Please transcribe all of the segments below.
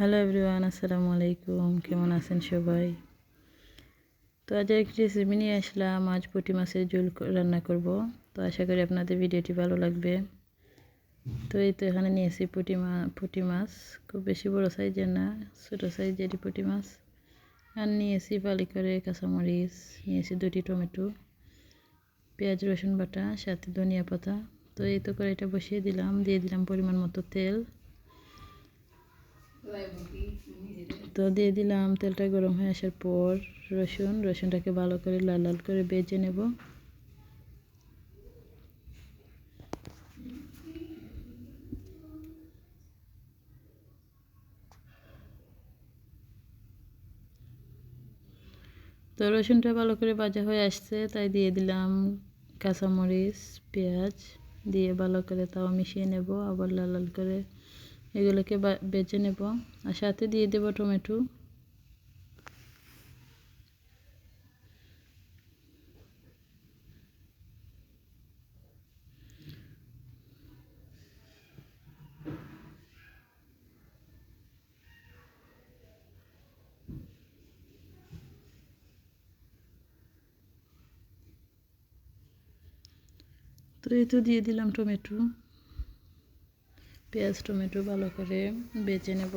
Hello everyone আসসালামু আলাইকুম কেমন আছেন সবাই? তো আজ একটি রেসিপি নিয়ে আসলাম। আজ পুঁটি মাছের ঝোল রান্না করব। তো আশা করি আপনাদের ভিডিওটি ভালো লাগবে। তো এই তো এখানে নিয়েছি পুঁটি মা পুঁটি মাছ। খুব বেশি বড় সাইজের না, ছোটো সাইজেরই পুঁটি মাছ। আর নিয়েছি পালি করে কাঁচামরিচ নিয়েছি দুটি টমেটো, পেঁয়াজ, রসুন বাটা, সাথে ধনিয়া পাতা। তো এই তো করে এটা বসিয়ে দিলাম। দিয়ে দিলাম পরিমাণ মতো তেল। তো দিয়ে দিলাম, তেলটা গরম হয়ে আসার পর রসুন, রসুনটাকে ভালো করে লাল লাল করে বেজে নেব। তো রসুনটা ভালো করে ভাজা হয়ে আসছে, তাই দিয়ে দিলাম কাঁচামরিচ, পেঁয়াজ দিয়ে ভালো করে তাও মিশিয়ে নেব, আবার লাল লাল করে এগুলোকে বেজে নেব। আর সাথে দিয়ে দেব টমেটো। তো এই তো দিয়ে দিলাম টমেটো। পেঁয়াজ টমেটো ভালো করে বেজে নেব।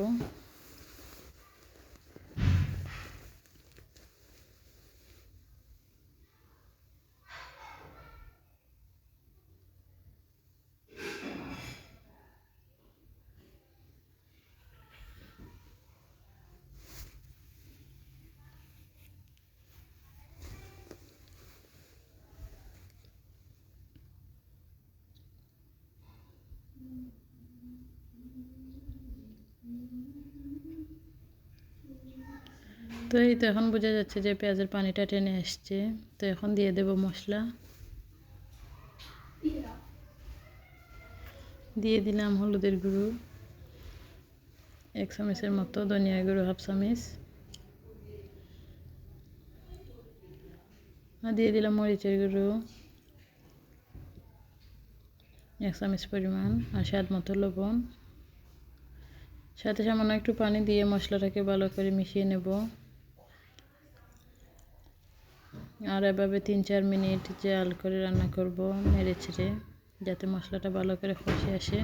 তো এই তো এখন বোঝা যাচ্ছে যে পেঁয়াজের পানিটা টেনে আসছে। তো এখন দিয়ে দেব মশলা। দিয়ে দিলাম হলুদের গুঁড়ো, এক চামচের মতো ধনিয়া গুঁড়ো, হাফ চামচ। দিয়ে দিলাম মরিচের গুঁড়ো, এক চামচ পরিমাণ আর স্বাদ মতো লবণ। সাথে সামান্য একটু পানি দিয়ে মশলাটাকে ভালো করে মিশিয়ে নেব। আর এভাবে তিন চার মিনিট জাল করে রান্না করব, নেড়ে ছেড়ে যাতে মশলাটা ভালো করে খসে আসে।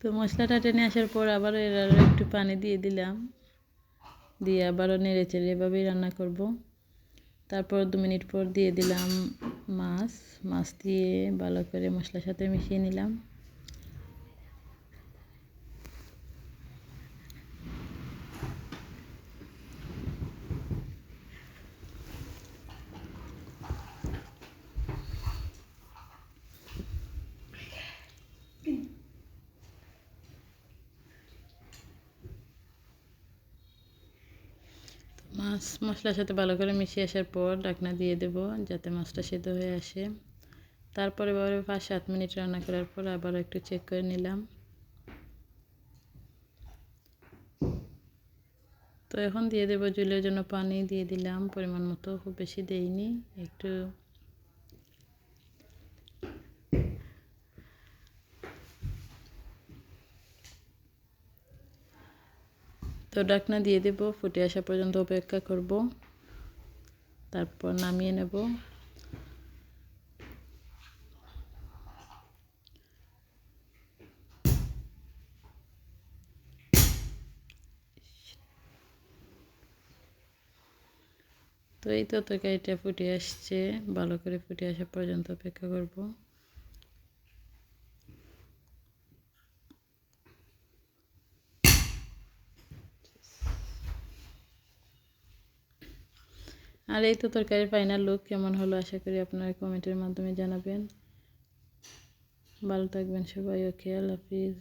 তো মশলাটা টেনে আসার পর আবার এর একটু পানি দিয়ে দিলাম। দিয়ে আবারও নেড়ে চেড়ে এভাবেই রান্না করব। তারপর দু মিনিট পর দিয়ে দিলাম মাছ। মাছ দিয়ে ভালো করে মশলার সাথে মিশিয়ে নিলাম। মাছ মশলার সাথে ভালো করে মিশিয়ে আসার পর ডাকনা দিয়ে দেব যাতে মাছটা সেদ্ধ হয়ে আসে। তারপরে এবারে পাঁচ সাত মিনিট রান্না করার পর আবার একটু চেক করে নিলাম। তো এখন দিয়ে দেবো জুলের জন্য পানি দিয়ে দিলাম। পরিমাণ মতো, খুব বেশি দেইনি, একটু তো ডাকনা দিয়ে দেব, ফুটে আসা পর্যন্ত অপেক্ষা করব। তারপর নামিয়ে নেব। তো এই তো তরকারিটা ফুটে আসছে, ভালো করে ফুটে আসা পর্যন্ত অপেক্ষা করব। আর এই তো তরকারির ফাইনাল লুক কেমন হলো আশা করি আপনারা কমেন্টের মাধ্যমে জানাবেন। ভালো থাকবেন সবাই, ওকে, আল্লাহ হাফিজ।